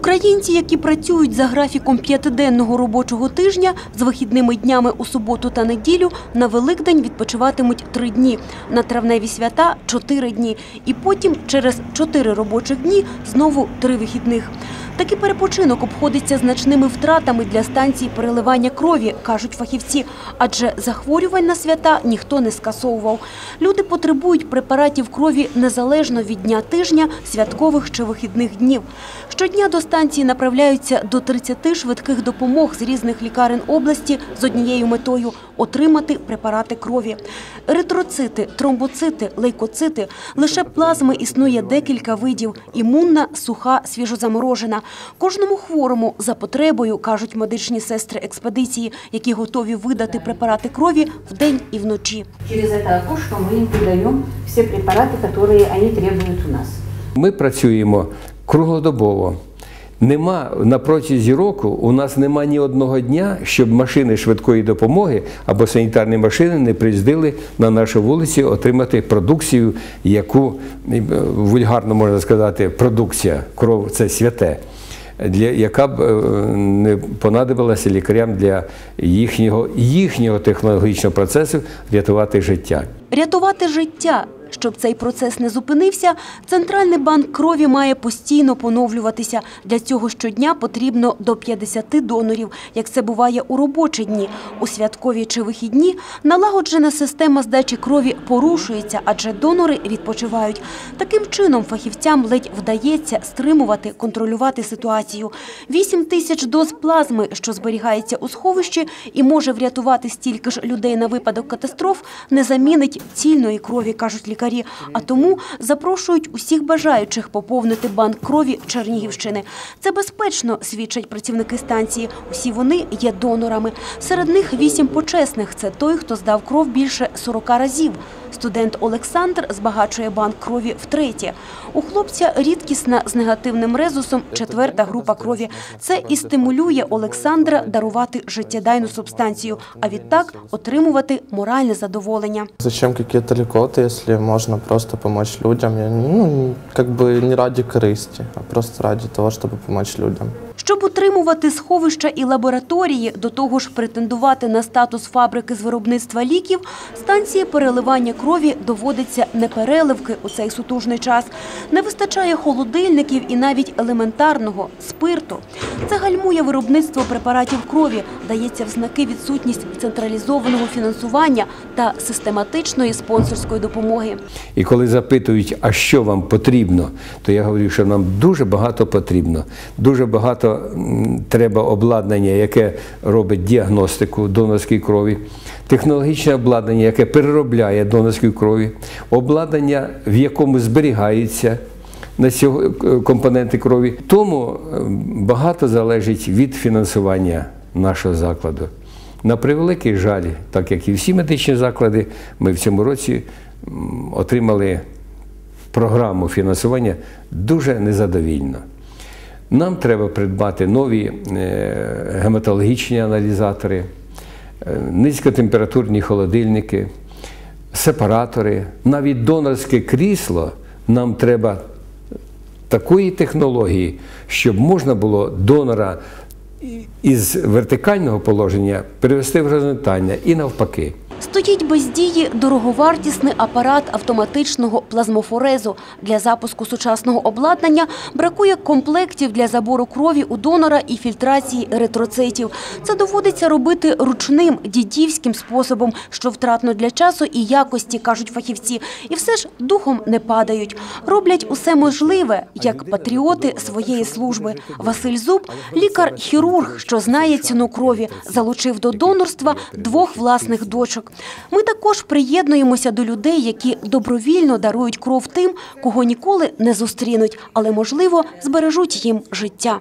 Українці, які працюють за графіком п'ятиденного робочого тижня з вихідними днями у суботу та неділю, на Великдень відпочиватимуть три дні, на травневі свята – чотири дні, і потім через чотири робочих дні знову три вихідних. Такий перепочинок обходиться значними втратами для станцій переливання крові, кажуть фахівці, адже захворювань на свята ніхто не скасовував. Люди потребують препаратів крові незалежно від дня тижня, святкових чи вихідних днів. Щодня до станції направляються до 30 швидких допомог з різних лікарень області з однією метою – отримати препарати крові. Еритроцити, тромбоцити, лейкоцити – лише плазми існує декілька видів – імунна, суха, свіжозаморожена. Кожному хворому за потребою, кажуть медичні сестри експедиції, які готові видати препарати крові вдень і вночі. Через это окошко мы им придаем все препараты, которые они требуют у нас. Ми працюємо круглодобово. Нема на протязі року у нас нема ні одного дня, щоб машини швидкої допомоги або санітарні машини не приїздили на нашу вулицю отримати продукцію, яку е, вульгарно можна сказати, продукція кров це святе, для яка б е, не понадобилася лікарям для їхнього, їхнього технологічного процесу рятувати життя. Рятувати життя. Щоб цей процес не зупинився, Центральний банк крові має постійно поновлюватися. Для цього щодня потрібно до 50 донорів, як це буває у робочі дні. У святкові чи вихідні налагоджена система здачі крові порушується, адже донори відпочивають. Таким чином фахівцям ледь вдається стримувати, контролювати ситуацію. 8 тисяч доз плазми, що зберігається у сховищі і може врятувати стільки ж людей на випадок катастроф, не замінить цільної крові, кажуть лікарі. А тому запрошують усіх бажаючих поповнити банк крові Чернігівщини. Це безпечно, свідчать працівники станції. Усі вони є донорами. Серед них вісім почесних. Це той, хто здав кров більше 40 разів. Студент Олександр збагачує банк крові втретє. У хлопця рідкісна з негативним резусом четверта група крові. Це і стимулює Олександра дарувати життєдайну субстанцію, а відтак отримувати моральне задоволення. Зачем какие-то льготы, если можно просто помочь людям? Я, ну, как бы не ради корысти, а просто ради того, чтобы помочь людям. Щоб утримувати сховища і лабораторії, до того ж претендувати на статус фабрики з виробництва ліків, станції переливання крові доводиться не переливки у цей сутужний час. Не вистачає холодильників і навіть елементарного спирту. Це гальмує виробництво препаратів крові, дається в знаки відсутність централізованого фінансування та систематичної спонсорської допомоги. І коли запитують, а що вам потрібно, то я говорю, що нам дуже багато потрібно. Дуже багато м, треба обладнання, яке робить діагностику донорської крові, технологічне обладнання, яке переробляє донорську крові, обладнання, в якому зберігаються на цього е, компоненти крові. Тому е, багато залежить від фінансування нашого закладу. На превеликий жаль, так як і всі медичні заклади, ми в цьому році отримали програму фінансування дуже незадовільно. Нам треба придбати нові е, гематологічні аналізатори, е, низькотемпературні холодильники, сепаратори, навіть донорське крісло нам треба такої технології, щоб можна було донора із вертикального положення перевести в горизонтальне і навпаки. Стоїть без дії дороговартісний апарат автоматичного плазмофорезу. Для запуску сучасного обладнання бракує комплектів для забору крові у донора і фільтрації еритроцитів. Це доводиться робити ручним дідівським способом, що втратно для часу і якості, кажуть фахівці. І все ж духом не падають. Роблять усе можливе, як патріоти своєї служби. Василь Зуб – лікар-хірург, що знає ціну крові, залучив до донорства двох власних дочок. Ми також приєднуємося до людей, які добровільно дарують кров тим, кого ніколи не зустрінуть, але, можливо, збережуть їм життя.